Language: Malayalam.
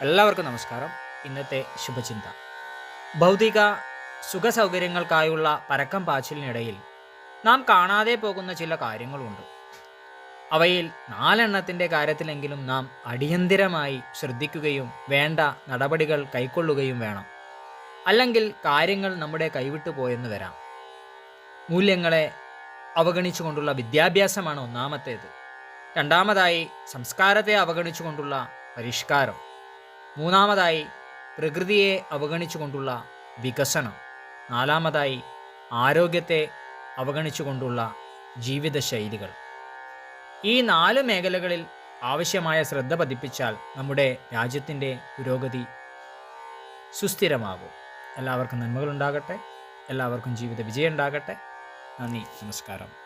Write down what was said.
എല്ലാവർക്കും നമസ്കാരം. ഇന്നത്തെ ശുഭചിന്ത. ഭൗതിക സുഖ സൗകര്യങ്ങൾക്കായുള്ള പരക്കം പാച്ചിലിനിടയിൽ നാം കാണാതെ പോകുന്ന ചില കാര്യങ്ങളുണ്ട്. അവയിൽ നാലെണ്ണത്തിന്റെ കാര്യത്തിലെങ്കിലും നാം അടിയന്തിരമായി ശ്രദ്ധിക്കുകയും വേണ്ട നടപടികൾ കൈക്കൊള്ളുകയും വേണം. അല്ലെങ്കിൽ കാര്യങ്ങൾ നമ്മുടെ കൈവിട്ടു പോയെന്ന് വരാം. മൂല്യങ്ങളെ അവഗണിച്ചുകൊണ്ടുള്ള വിദ്യാഭ്യാസമാണ് ഒന്നാമത്തേത്. രണ്ടാമതായി സംസ്കാരത്തെ അവഗണിച്ചുകൊണ്ടുള്ള പരിഷ്കാരം. മൂന്നാമതായി പ്രകൃതിയെ അവഗണിച്ചുകൊണ്ടുള്ള വികസനം. നാലാമതായി ആരോഗ്യത്തെ അവഗണിച്ചുകൊണ്ടുള്ള ജീവിതശൈലികൾ. ഈ നാല് മേഖലകളിൽ ആവശ്യമായ ശ്രദ്ധ പതിപ്പിച്ചാൽ നമ്മുടെ രാജ്യത്തിന്റെ പുരോഗതി സുസ്ഥിരമാകും. എല്ലാവർക്കും നന്മകളുണ്ടാകട്ടെ. എല്ലാവർക്കും ജീവിത വിജയം ഉണ്ടാകട്ടെ നന്ദി. നമസ്കാരം.